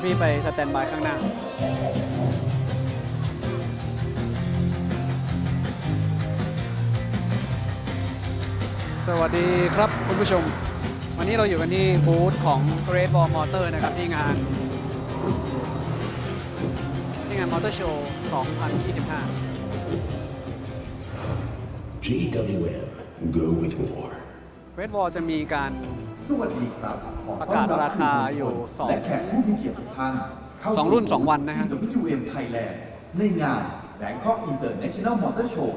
ยวพี่ไปสแตนบายข้างหน้า สวัสดีครับคุณผู้ชม วันนี้เราอยู่กันที่บูธของ Great Wall Motor นะครับที่งาน ที่งาน Motor Show 2025 GWM, go with more. Great Wall จะมีการสวัสดีครับขอประต้อนกาศรับราคาอยู่สองและแขกผู้มีเกียรติทุกท่านเข้าสองรุ่นสองวันนะฮะที่ WM Thailand ในงาน Bangkok International Motor Show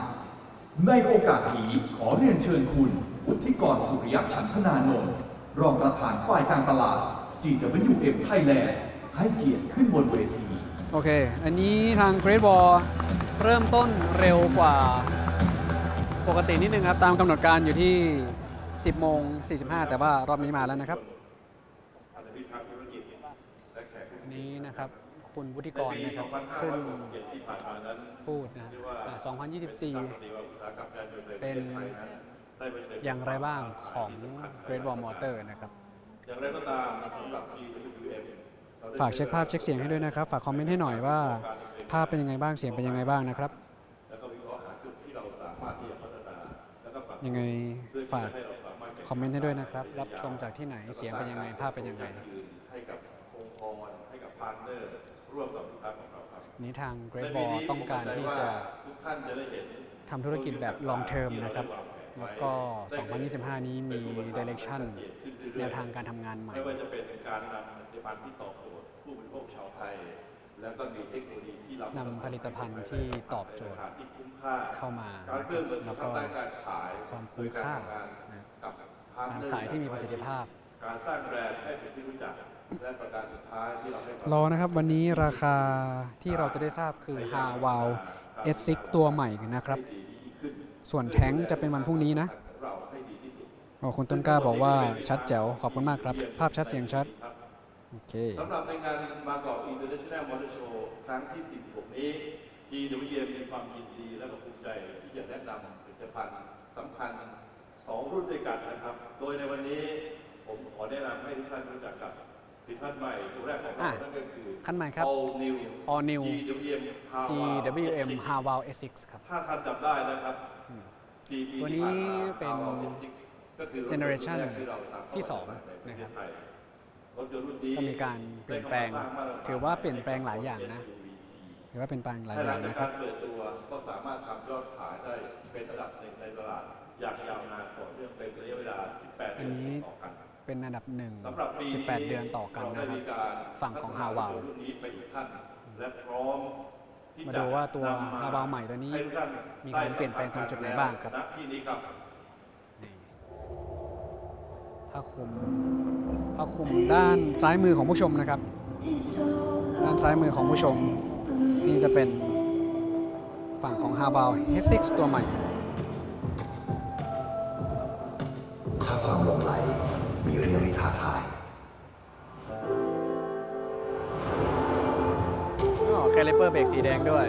2025 ในโอกาสนี้ขอเรียนเชิญคุณวุฒิกรสุริยะฉันทนานนท์รองประธานฝ่ายการตลาด GWM Thailand ให้เกียรติขึ้นบนเวที โอเค อันนี้ทาง Great Wall เริ่มต้นเร็วกว่า ปกตินิดนึงครับ ตามกำหนดการอยู่ที่ 10 โมง 45 แต่ว่ารอบนี้มาแล้วนะครับนี้นะครับ คุณวุฒิกรนะครับขึ้นพูดนะอ่า2024 เป็นอย่างไรบ้างของ Great Wall Motor นะครับอย่างไรก็ตามสำหรับ GWM ฝากเช็คภาพเช็คเสียงให้ด้วยนะครับ ฝากคอมเมนต์ให้หน่อยว่า ภาพเป็นยังไงบ้างเสียงเป็นยังไงบ้างนะครับ ยังไงเพื่อที่ฝากจะให้เราสามารถแข่งขัคอมเมนต์ให้ด้วยนะครับ รับชมจากที่ไหนเสียงเป็นยังไงภาพเป็นยังไงยืนให้กับองค์กรให้กับพาร์ทเนอร์ร่วมกับลูกค้าของเราครับนี้ทาง Great ในปี Wall นี้ต้องการที่จะทุกท่านจะได้เห็นทำธุรกิจแบบ long term นะครับแล้วก็ 2025 นี้มี direction แนวทางการทำงานใหม่ไม่ว่าจะเป็นการนำผลิตภัณฑ์ที่ตอบโจทย์ผู้บริโภคชาวไทย แล้วก็มีเทคโนโลยีที่เรานำผลิตภัณฑ์ที่ตอบโจทย์ในราคาที่คุ้มค่าเข้ามาการเพิ่มเงินแล้วก็ทางด้านการขายความคุ้มค่าโดยกรทำงานนะกับพาร์ทการเนอร์ขายที่มีประสิทธิภาพ การสร้างแบรนด์ให้เป็นที่รู้จักและประการสุดท้ายที่เราให้ความรอนะครับวันนี้ราคาที่เราจะได้ทราบคือ h a w a l S6 ตัวใหม่นะครับ ส่วนแท้งจะเป็นวันพรุ่งนี้นะของเราให้ดีที่สุดโอ้คุณต้นกล้าบอกว่าชัดแจ๋วขอบคุณมากครับ ภาพชัดเสียงชัด โอเคสำหรับในงานบางกอก International Motor Show ครั้งที่ 46 นี้ GWM มีความยินดีและก็ภูมิใจที่จะแนะนำผลิตภัณฑ์สำคัญ 2 รุ่นด้วยกันนะครับ โดยในวันนี้ผมขอแนะนำให้ทุกท่านรู้จักกับผลิตภัณฑ์ใหม่ตัวแรกของเราอะนั่นก็คือคันใหม่ครับ All New All New GWM Haval GWM S6 h a w a l S6 ครับ ถ้าท่านจำได้นะครับสี่ปีตัวนี้ที่ผ่ามาเป็น Haval S6 ก็คือรถยนต์ generation รุ่นแรกที่เรานำเข้าที่สองมาในประเทนะครับศไทย รถยนต์รุ่นนี้ก็มีการเปลี่ยนแปลง ถือว่าเปลี่ยนแปลงหลายอย่างนะถือว่าเป็นแปลงหลายภายอหลัย่างงจากนะคการับรเปิดตัวก็สามารถทำยอดขายได้เป็นระดับหนึ่งในตลาดอย่างยาวนานต่อเนื่องเป็นระยะเวลา 18อัเดืนอนนี้ต่อกันเป็นอันดับหนึ่งสำหรับปีนี้18 เดือนต่อกันเรานะได้ครัมีบการฝั่งของพัฒน Haval รถรุ่นนี้ไปอีกขั้นและพร้อมที่มาจะดูว่าตัวนำ Haval ใหม่ตัวนี้ให้ทุกท่านมีการเปลี่ยนแปลงตรงจุดไหนบ้างครับณที่นี้ครับนี่ ผ้าคลุมผ้าคลุมด้านซ้ายมือของผู้ชมนะครับ ด้านซ้ายมือของผู้ชม นี่จะเป็นฝั่งของ h a b a l H6 ตัวใหม่ถ้าความหลงไหลมีเรื่องที่ท้าทายอ๋อแคลิเปอร์เบรกสีแดงด้วย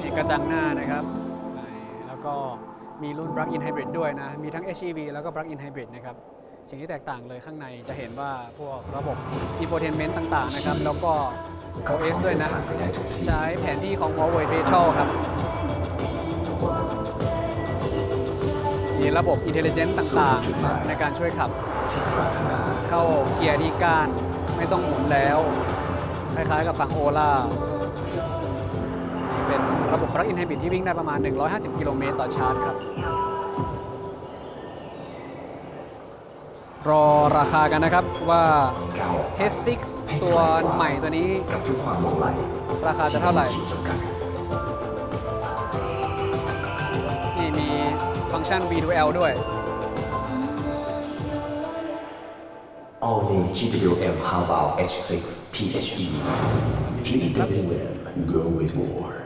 มีกระจังหน้านะครับ แล้วก็มีรุ่น Plug-in Hybrid ด้วยนะ มีทั้ง HEV แล้วก็ Plug-in Hybrid นะครับ สิ่งที่แตกต่างเลยข้างในจะเห็นว่าพวกระบบ infotainment ต่างๆ นะครับ แล้วก็ OS ด้วยนะ ใช้แผนที่ของ Huawei Virtual ครับ มีระบบ Intelligent ต่างๆ ในการช่วยขับ เข้าเกียร์ที่ก้าน ไม่ต้องหมุนแล้ว คล้ายๆกับฝั่งโอล่า ระบบ Plug-in Hybrid ที่วิ่งได้ประมาณ 150 กิโลเมตรต่อชาร์จครับ รอราคากันนะครับว่า H6 ตัวใหม่ตัวนี้ราคาจะเท่าไหร่ นี่มีฟังก์ชัน V2L ด้วย All New GWM Haval H6 PHEV GWM go with more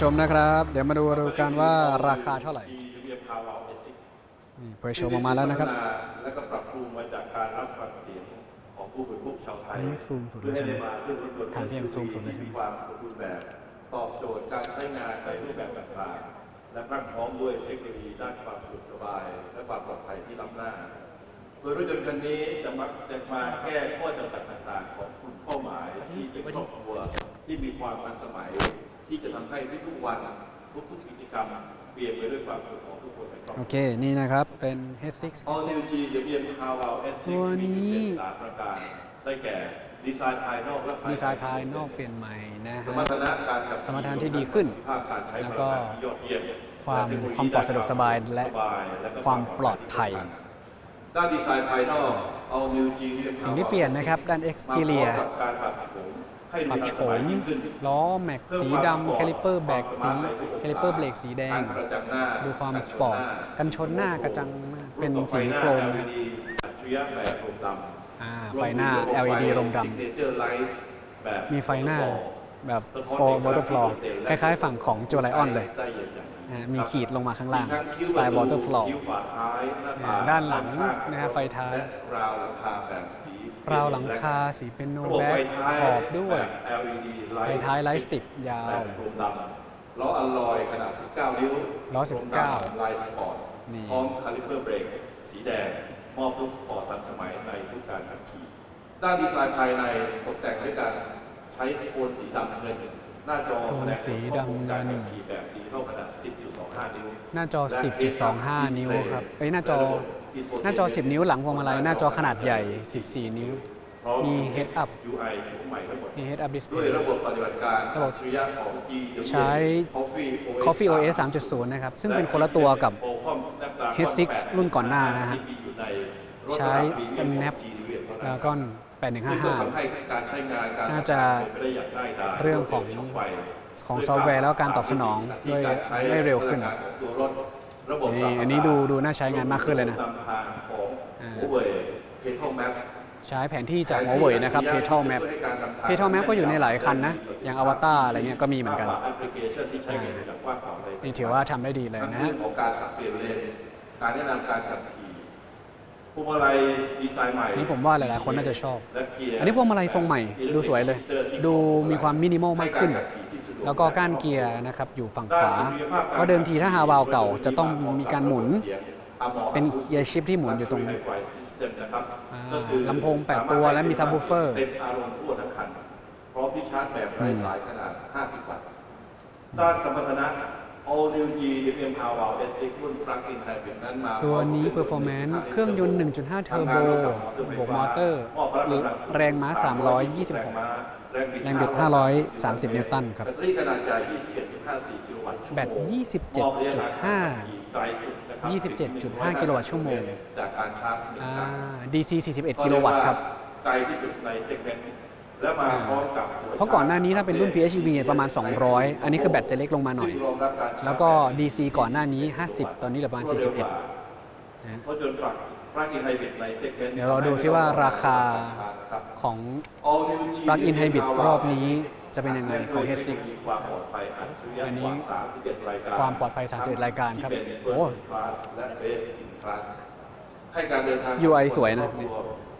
ชมนะครับ เดี๋ยวมาดูดูกันว่าราคาเท่าไหร่ GWM Haval S6 นี่เผยโชว์ออกมาแล้วนะครับพัฒาและก็ปรับปรุงมาจากการรับฟังเสียงของผู้บริโภคชาวไทยอันนี้ซูมสุดเลยเพื่อให้ได้มาขึ้นรถยนต์ถ่ายเพียงซูมสุดเลยใช่ไหมที่มีความสมบูรณ์แบบตอบโจทย์การใช้งานในรูปแบบต่างๆ และพรั่งพร้อมด้วยเทคโนโลยีด้านความสะดวกสบาย และความปลอดภัยที่ล้ำหน้า โดยรถยนต์คันนี้จะมาจะมาแก้ข้อจำกัดต่างๆ ของกลุ่มเป้าหมายที่เป็นครอบครัวที่มีความทันสมัย ที่จะทำให้ทุกๆวันทุกๆกิจกรรมเปลี่ยนไปด้วยความสุขของทุกคนในครอบคโอรัวเค นี่นะครับเป็น H6 All New G WM h a w l S ตัวนี้สามประการได้แก่ดีไซน์ภายนอกและภายในดีไซน์ภายนอกเปลี่ยนใหม่นะสฮะมรรถนะการขับขี่สมรรถนะที่ดีขึ้นภาพการใช้แล้วพก็ลังงานที่ยอดเยี่ยมความและเทคโนโลยีความปลอดสะดวกสบายและสบายและก็ความปลอดภัยด้านดีไซน์ภายนอก All New G WM สิ่งที่เปลี่ยนนะครับ ด้าน exterior มาพร้อมกับการปรับโฉมให้ ปรับดูโฉทันสมัยมยิ่งขึ้นล้อแม็กสีดำแคลิเปอร์แบกสีแคลิเปอร์เบรกสีแดงการกระจังหน้าดูความกันสชนปอร์ตหน้ากันชนหน้ากระจังหน้าเป็นรุ่ต่อไสีโครมหนะน้า LED อัจฉริยะแบบลมดำอ่าไฟหน้า LED ลมดำ Signature Light แบบมีไฟหน้าแบบสะท้อน for เอกลักษณ์ waterfall ที่โดดเด่นคและล้ายๆ ฝั่งของโจไลออนเลยได้อย่างอย่างอ่ามีขีดลงมาข้างล่างมีทั้คิ้วสไตล์ประตู waterfall คิ้วฝาท้ายหน้าต่างด้านหลังข้งนะฮะไฟท้ายและ ราวหลังคาแบบสีราวหลังคาสีเป็นโนระบบแบ็ไฟคท้ายขอบด้วยแบบ LED ไฟท้ายไลท์สติกยาแบวบโครมดำล้ออัลลอยขนาด 19 นิ้วล้อโครม19ดำลายสปอร์ตนี่พร้อมคาลิเปอร์เบรกสีแดง มอบลุคสปอร์ตทันสมัยในทุกการขับขี่ด้านดีไซน์ภายในตกแต่งด้วยการใช้โทนสีดำเงินหน้าจอแสดงผลข้อมูลการขับขี่แบบดิจิทัลขนาด10.25 นิ้ว หน้าจอและ10.25 นิ้วครับเอ้ยหน้าจอ หน้าจอ 10 นิ้วหลังพวงมาลัยหน้าจอขนาดใหญ่ 14 นิ้ว มี head up UI โฉมใหม่ทั้งหมดมี head up ด้วย display ระบบปฏิบัติการระบบอัจฉริยะของ GWM ใช้ Coffee Coffee OS 3.0 นะครับ ซึ่งเป็นคนละตัวกับ H6 รุ่นก่อนหน้านะฮะใช้ Snapdragon ซึ่งก็ทำ8155ให้การใช้งานการน่าจะเป็นไปได้อย่างง่ายดายเรื่องของโดยเป็นช่ไฟของซอฟต์แวร์แล้วการตอบสนองที่ด้วยการใช้ได้เร็วขึ้นพลังงาของตัวรถ ระบบนี่ปรับอันนี้ดูดูน่าใช้งานมากขึ้นเลยนะรวมถึงตามทางของอ่า Huawei Petrol Map ใช้แผนที่จาก Huawei นะครับ Petrol Map Petrol Map ก็อยู่ในหลายคันนะ อย่าง Avatar อะไรเงี้ยก็มีเหมือนกันแอปพลิเคชันที่ใช้งานจากกว้างขวางเลยนี่ถือว่าทำได้ดีเลยทั้งนะเรื่ฮะองของการสับเปลี่ยนเลนการแนะนำการขับขี่พวงมาลัยดีไซน์ใหม่นี่ผมว่าหลายๆคนน่าจะชอบและเกียร์อันนี้พวงมาลัยทรงใหม่ ดูสวยเลย ดูมีความมินิมอลมากขึ้น แล้วก็ก้านเกียร์นะครับอยู่ฝั่งขวาเพราะเดิมทีถ้าฮาวาวเก่าจะต้องมีการหมุน เป็นเกียร์ชิปที่หมุนอยู่ตรงอ่าลำโพงแปดตัวและมี subwoofer เต็มอารมณ์ทั่วทั้งคันพร้อมที่ชาร์จแบบไร้สายขนาด 50 วัตต์ด้านสมรรถนะ All New G DM Power S X รุ่น Plug-in Hybrid นั้นมาตัวนี้พร้อมกับ performance เครื่องยนต์ 1.5 เทอร์โบบวกมอเตอร์ แรงม้า 326 แรงบิดแรงบิด530 นิวตันครับ แบตเตอรี่ขนาดใหญ่21.54 กิโลวัตต์ชั่วโมงแบตมอบระยะทางการขับขี่ไกลสุดนะครับ27.5 กิโลวัตต์ชั่วโมง จากการชาร์จหนึ่งอ่าครั้ง DC 41 กิโลวัตต์ครับ ไกลที่สุดในเซกเมนต์ และมาพร้อมกับหัวเพราะก่อนหน้านี้ถ้าเป็นรุ่น PHEV ประมาณ 200 อันนี้คือแบตจะเล็กลงมาหน่อยซึ่งรองรับารชาร์จแล้วก็ DC ก่อนหน้านี้ 50 ตอนนี้เหลือประมาณรวดเร็วกว่า41นะฮะรถยนต์ปลั๊กปลั๊กอินไฮบริดในเซกเมนต์เดี๋ยวเราดูซิว่าราคาของ Plug-in Hybrid รอบนี้จะเป็นยังไงของ H6 ความปลอดภัยอัจฉริยะอันนี้กว่า31รายการความปลอดภัย 31 รายการครับที่เป็นโอ้ First in Class และ Best in Class ให้การเดินทาง UI สวยนะ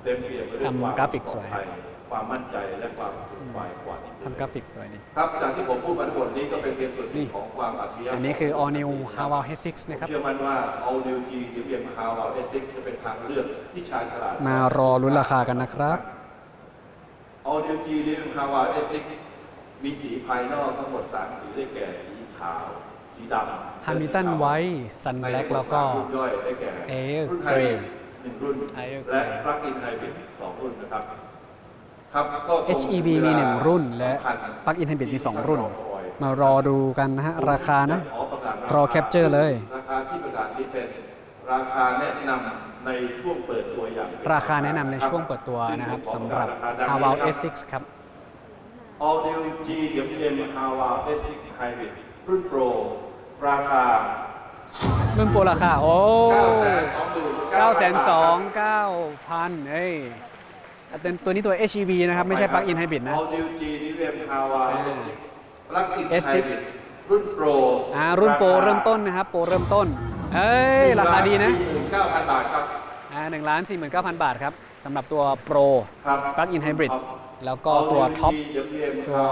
เต็มเปี่ยมไปด้วยทำความกราฟิกสวยปลอดภั ความมั่นใจและความสุขสบายกว่าที่เคยทำกราฟิกสวยดี ครับจากที่ผมพูดมาทั้งหมดนี้ก็เป็นเพียงส่วนหนี่นึ่งของความอัจฉริยะอันนี้คือ all new Haval H6 นะครับ เชื่อมั่นว่า All New G DBM Haval S6 จะเป็นทางเลือกที่ชาญฉลาดมารอลุ้นราคากันนะครับ All New G DBM Haval S6 มีสีภายนอกทั้งหมด3สีได้แก่สีขาว สีดำ Hamilton White Sun Black แล้วก็รุ่นย่อยได้แก่ Air รุ่น Grey หนึ่งรุ่น Air และ Grey Plug-in Hybrid สองรุ่นนะครับครับก็คง HEV มี 1 รุ่น และสำคัญ Plug-in Hybrid มี 2 รุ่นที่ท่ารอคอยมารอดูกันนะฮะ ราคานะขอประกาศรอ capture เลย ราคาที่ประกาศนี้เป็นราคาแนะนำในช่วงเปิดตัวอย่างเป็ราคาแนะนำในช่วงเปิดตัวนะครับสำหรับ Haval S6 ครับ All New G WM Haval S6 Hybrid รุ่นโปรราคารุ่นโปรราคา โอ้929,000 929,000เอ้ยแต่ตัวนี้ตัว HEV นะครับ ไม่ใช่ Plug-in Hybrid นะ All New G WM Haval อ่า S6 Plug-in S6 Hybrid รุ่นโปรอ่ารุ่นโปรเริ่มต้นนะครับ โปรเริ่มต้น เอ้ย ราคาดีนะ9,000 บาทครับอ่าหนึ่งล้านสี่หมื่นเก้าพันบาทครับสำหรับตัว Pro ครับ Plug-in Hybrid ครับแล้วก็ตัว Top ตัว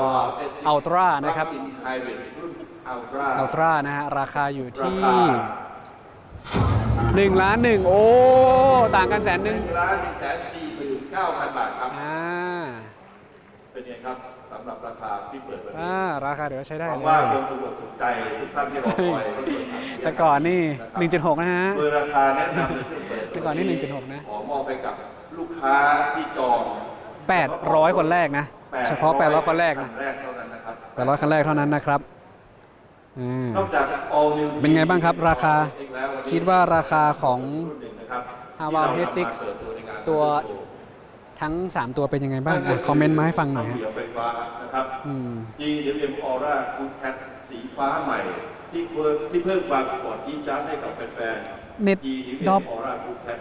Ultra นะครับ Plug-in Hybrid รุ่น Ultra Ultra นะฮะราคาอยู่ราที่คา1ล้านหนึ่งโอ้ ต่างกันแสนหนึ่ง1ล้าน1แสน 4 9 0 0 0 บาทครับ อ่าเป็นไงครับสำหรับราคาที่เปิดวันนี้อ่าราคาเดี๋ยวใช้ได้หวังเลว่ายคงถูกอกถูกใจทุกท่านที่รอคอยรถยนต์อัจฉริยะแต่ก่อนนี่ะครับ 1.6 นะฮะ โดยราคาแนะนำในช่วงเปิดแต่ก่อนนี่1.6นะ ขอมอบให้กับลูกค้าที่จอง800 คนแรกนะเฉพาะ 800 คนแรกนะคัแรกเท่านั้นนะครับ800 คนแรกเท่านั้นนะครับอ่านอกจาก all new เป็นไงบ้างครับราคาแล้วนนี้คิดว่าราคาของรุ่นหนึ่งนะครับ Haval ที่ H6 เรานำมาเปิดในงาน ตัว ทั้ง 3 ตัวเป็นยังไงบ้างอะคอมเมนต์มาให้ฟังหน่อยฮะเขียวไฟฟ้านะครับอืม GWM Aura Good Cat สีฟ้าใหม่ ที่เพิ่มที่เพิ่มความสปอร์ตจี๊ดจ๊าดให้กับแฟนๆ เน็ต GWM ดรอป Aura Good Cat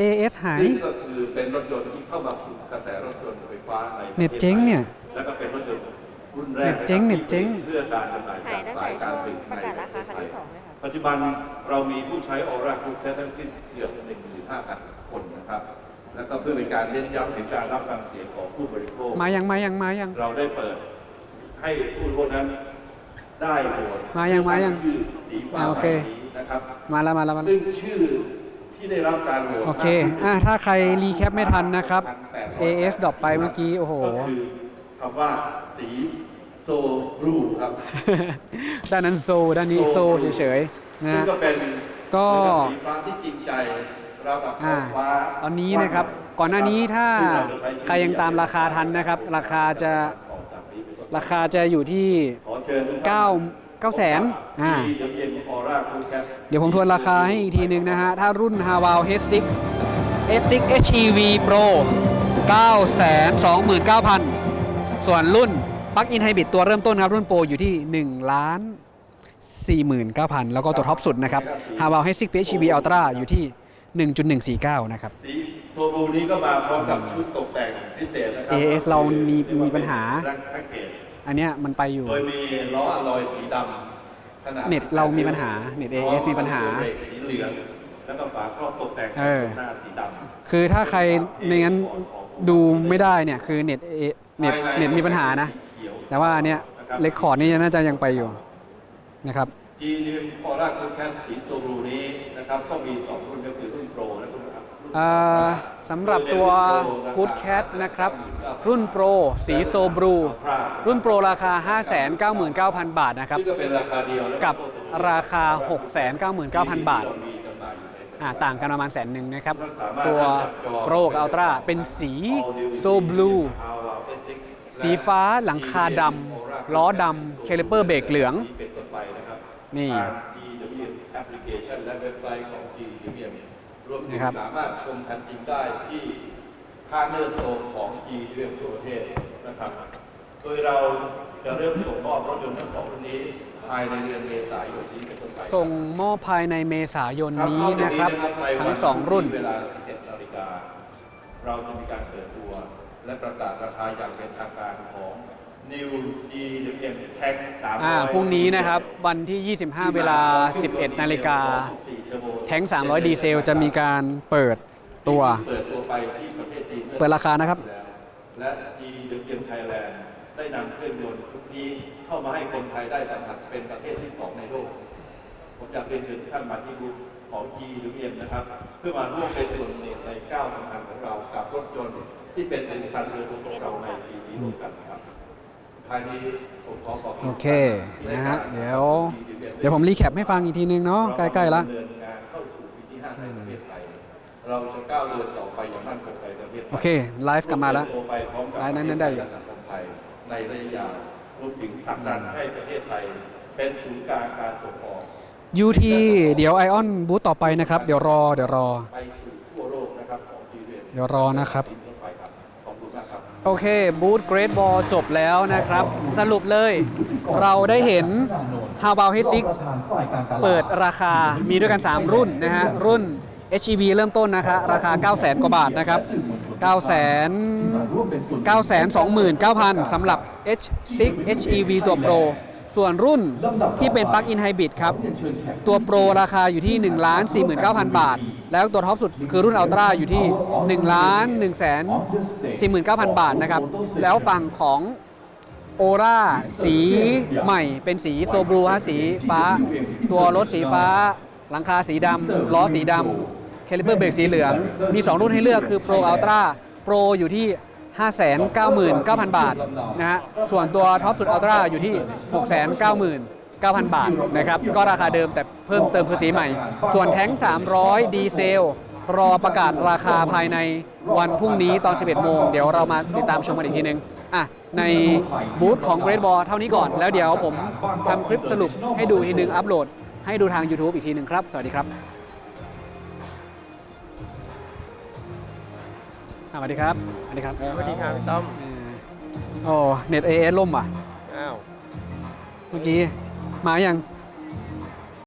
AS หายซึ่งก็คือเป็นรถยนต์ที่เข้ามาปลุกกระแสรถยนต์ไฟฟ้าในประทศเน็ตเจ๊งเนี่ยแล้วก็เป็นรถยนต์รุ่นแรกเน็ตเจ๊งะครับเน็ตเจ๊งที่เพื่อการจำหน่ายหาจายกตั้งสาแต่ยช่กาวรงผลิตประในกาศราคาปครั้งระเทศที่ไทสอยงเลยค่ะปัจจุบันเรามีผู้ใช้ออร่าคูแคทั้งสิ้นเกือบ15,000 คนนะครับ แล้วก็เพื่อเป็นการเน้นย้ำถึงการรับฟังเสียงของผู้บริโภค มายังมายังมายัง เราได้เปิดให้ผู้บริโภคนั้นได้โหวตมายังมายัง ชื่อสีฟ้าอ่าโอใบเคนี้นะครับ มาแล้วมาแล้วมาแล้ว ซึ่งชื่อที่ได้รับการโหวตโอเคมากที่สุดอะถ้าใครรีแคปไม่ทันนะครับ AS ดรอปไปเมื่อกี้โอ้โห ก็คือคำว่าสีโซบลูครับด้านนั้นโซด้านนี้โซเฉยๆนะซึ่งฮะ ก็เป็นก็ สีฟ้าที่จริงใจเรากับท้ อ่าองฟ้าตอนนี้นะครับก่อนหน้านี้ถ้าซึ่งเจะใช้ชื่อใครยังตามราคาทันนะครับ ราคาจะต่อจากนี้เป็นต้นไปราคาจะอยู่ที่ขอเชิญทุกท่านเก้าเก้าแสนอ่าที่เดี๋ยวเย็นออร่าคูแคปเดี๋ยวผมทวนราคาให้อีกทีนึงนะฮะ ถ้ารุ่น h a w a l H6 S6 HEV Pro 929,000 ส่วนรุ่น Plug-in Hybrid ตัวเริ่มต้นครับ รุ่น Pro อยู่ที่ 1 ล้าน 49,000 แล้วก็ตัวท็อปสุดนะครับ h a w a l H6 PHEV Ultra อยู่ที่ 1.149 นะครับ สีโซบลูนี้ก็มาพร้อมกับชุดตกแต่งพิเศษนะครั AS เรามีมีปัญหา แพ็กเกจอันเนี้ยมันไปอยู่ โดยมีล้ออะลอยสีดำขนาดเน็ตเรามีปัญหาเน็ต AS มีปัญหาตัวเบรกสีเหลืองแล้วก็ฝาครอบตกแต่งเออหน้าสีดำ คือถ้าใครไม่งั้นดูไม่ได้เนี่ยคือเน็ตเอเน็ตเน็ตมีปัญหานะสีเขียวแต่ว่าอันเนี้ยเลคคอร์ดนี่น่าจะยังไปอยู่นะครับ จีนิมออร่าคูแคทสีโซบลูนี้นะครับก็มี 2 รุ่นก็คือ สำหรับตัว Good Cat นะครับ รุ่น Pro สีโซบรู รุ่น Pro ราคา 599,000 บาทนะครับกับราคา 699,000 บาทที่มีจำหน่ายอยู่ในประเทต่างกันประมาณแสนหนึ่งนะครับท่านสามารถตัวจับจอง Pro กับ Ultra เป็นสีโซบลูสีฟ้าหลังคาดำล้อดำเคลิเปอร์เบรกเหลืองเป็น นะงครับ สามารถชมทันจริงได้ที่พาร์ n เนอร์สโตร์ของ GWM ทั่วประเทศนะครับ โดยเราจะเริ่มส่งมอบรถยนต์ทั้งสองรุ่นนี้ภายในเดือนเมษายนนี้เป็นต้นไปส่งมอบภายในเมษายนครับนี้นะครับในวัทั้งสองรุ่นเวลา 11นาฬิกาเราจะมีการเปิดตัว และประกาศราคาอย่างเป็นทางการของ New GWM Tank 300อ่าพรุ่งนี้นะครับวันที่ 25 เวลา 11 นาฬิกา แท้ง 300 ดีเซล จะมีการเปิดตัว เปิดตัวไปที่ประเทศจีนมื่อเปิดราคานะครับ และ GWM Thailand ได้นำเครื่องยนต์ชุดนี้เข้ามาให้คนไทยได้สัมผัสเป็นประเทศที่ 2 ในโลก ผมอยากเรียนเชิญทุกท่านมาที่บูธของ GWM นะครับ เพื่อมาร่วมเป็นส่วนหนึ่งในก้าวสำคัญของเรากับรถยนต์ที่เป็นผลิตภัณฑ์เรือตัวของเราในปีนี้ร่วมกันครับ โอเคที่ให้นะฮะการเดี๋ยว GWM เดี๋ยวผมรีแคปให้ฟังอีกทีนึงเนาะใกล้ๆละเราดำเนินงานเข้าสู่ปีที่5ในประเทศไทยเราจะก้าวเดินต่อไปอย่างมั่นคงในประเทศไทยโอเคไลฟ์กลับมาแล้วเติบโตไปพร้อมกับไลฟ์นั้นๆได้อยู่ประเทศทและสังคมไทยในระยะยาวรวมถึงผลักดันให้ประเทศไทย เป็นศูนย์กลางการส่งออก UT เดี๋ยวไอออนบูธต่อไปนะครับ เดี๋ยวรอเดี๋ยวรอไปสู่ทั่วโลกนะครับของ GWM เดี๋ยวรอนะครับ โอเคบูธเกรดบอลจบแล้วนะครับ สรุปเลยเราได้เห็น h a w a l H6 เปิดราคามีด้วยกัน 3 รุ่นนะฮะ รุ่น HEV เริ่มต้นนะคะ ราคา 900,000 กว่าบาทนะครับ 900,000 929,000สำหรับ H6 HEV ตัวโปร ส่วนรุ่นที่เป็นปลั๊กอินไฮบริดครับ ตัวโปรราคาอยู่ที่ 1 4 9 0 0 0 บาท แล้วตัวท็อปสุดคือรุ่นอัลตร้าอยู่ที่ 1 1 4 9 0 0 0 บาทนะครับ แล้วฝั่งของโอราสีใหม่เป็นสีโซบลูฮะสีฟ้า ตัวรถสีฟ้า หลังคาสีดำล้อสีดำแคลิเปอร์เบรกสีเหลือง มี 2 รุ่นให้เลือกคือ Pro Ultra Pro อยู่ที่ 599,000 บาทนะฮะส่วนตัวท็อปสุด Ultra อยู่ที่ 699,000 บาทนะครับ ก็ราคาเดิมแต่เพิ่มเติมคือสีใหม่ ส่วนแท้ง 300 ดีเซล รอประกาศราคาภายในวันพรุ่งนี้ตอน 11 โมง เดี๋ยวเรามาติดตามชมกันอีกทีนึง อะ ในบูธของ Great Ball เท่านี้ก่อน แล้วเดี๋ยวผมทำคลิปสรุปให้ดูอีกทีนึง อัปโหลด ให้ดูทาง YouTube อีกทีนึงครับ สวัสดีครับ อะสวัสดีครับสวัสดีครับสวัสดีครับพี่ต้อมเออโอ้เน็ตเอเอล่มอะอ้าว เมื่อกี้มายัง